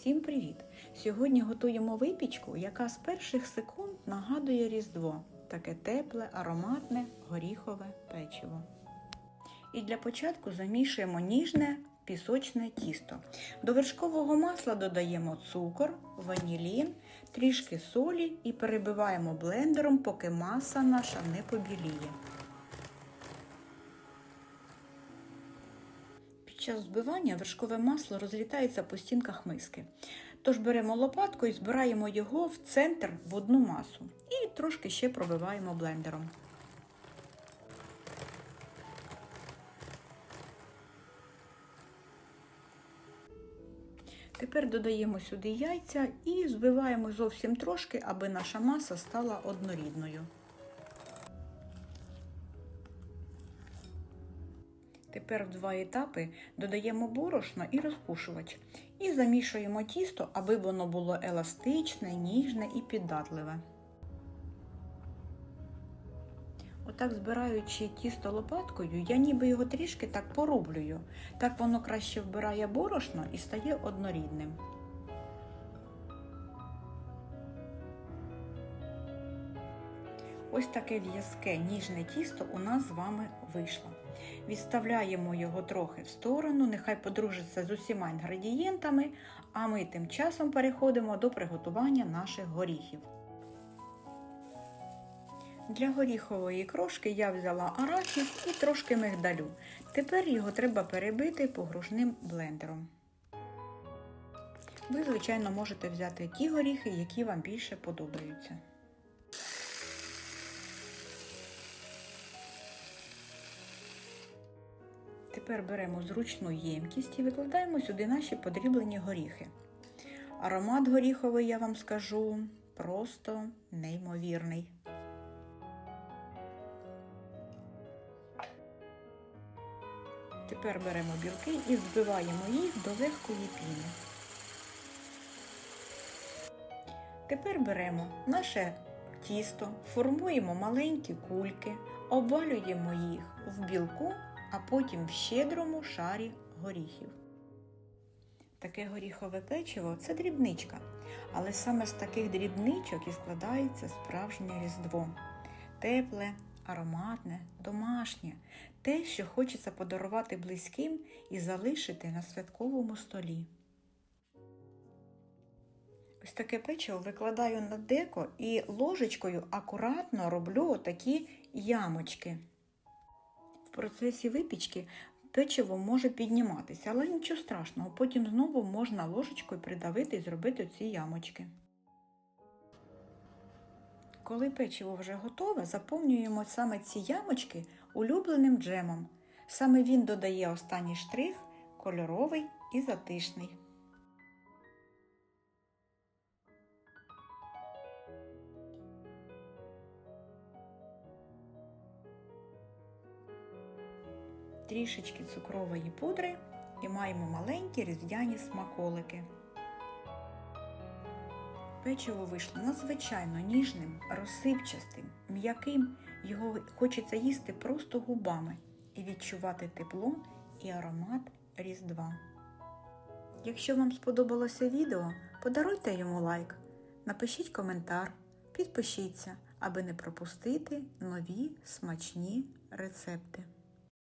Всім привіт! Сьогодні готуємо випічку, яка з перших секунд нагадує Різдво. Таке тепле, ароматне, горіхове печиво. І для початку замішуємо ніжне пісочне тісто. До вершкового масла додаємо цукор, ванілін, трішки солі і перебиваємо блендером, поки маса наша не побіліє. Під час збивання вершкове масло розлітається по стінках миски. Тож беремо лопатку і збираємо його в центр в одну масу. І трошки ще пробиваємо блендером. Тепер додаємо сюди яйця і збиваємо зовсім трошки, аби наша маса стала однорідною. Тепер в два етапи додаємо борошно і розпушувач. І замішуємо тісто, аби воно було еластичне, ніжне і піддатливе. Отак, збираючи тісто лопаткою, я ніби його трішки так порублюю. Так воно краще вбирає борошно і стає однорідним. Ось таке в'язке ніжне тісто у нас з вами вийшло. Відставляємо його трохи в сторону, нехай подружиться з усіма інгредієнтами, а ми тим часом переходимо до приготування наших горіхів. Для горіхової крошки я взяла арахіс і трошки мигдалю. Тепер його треба перебити погружним блендером. Ви, звичайно, можете взяти ті горіхи, які вам більше подобаються. Тепер беремо зручну ємкість і викладаємо сюди наші подріблені горіхи. Аромат горіховий, я вам скажу, просто неймовірний. Тепер беремо білки і збиваємо їх до легкої піни. Тепер беремо наше тісто, формуємо маленькі кульки, обвалюємо їх в білку, а потім в щедрому шарі горіхів. Таке горіхове печиво це дрібничка, але саме з таких дрібничок і складається справжнє різдво. Тепле, ароматне, домашнє, те, що хочеться подарувати близьким і залишити на святковому столі. Ось таке печиво викладаю на деко і ложечкою акуратно роблю отакі ямочки. В процесі випічки печиво може підніматися, але нічого страшного, потім знову можна ложечкою придавити і зробити ці ямочки. Коли печиво вже готове, заповнюємо саме ці ямочки улюбленим джемом. Саме він додає останній штрих, кольоровий і затишний. Трішечки цукрової пудри і маємо маленькі різдвяні смаколики. Печиво вийшло надзвичайно ніжним, розсипчастим, м'яким. Його хочеться їсти просто губами і відчувати тепло і аромат Різдва. Якщо вам сподобалося відео, подаруйте йому лайк, напишіть коментар, підпишіться, аби не пропустити нові смачні рецепти.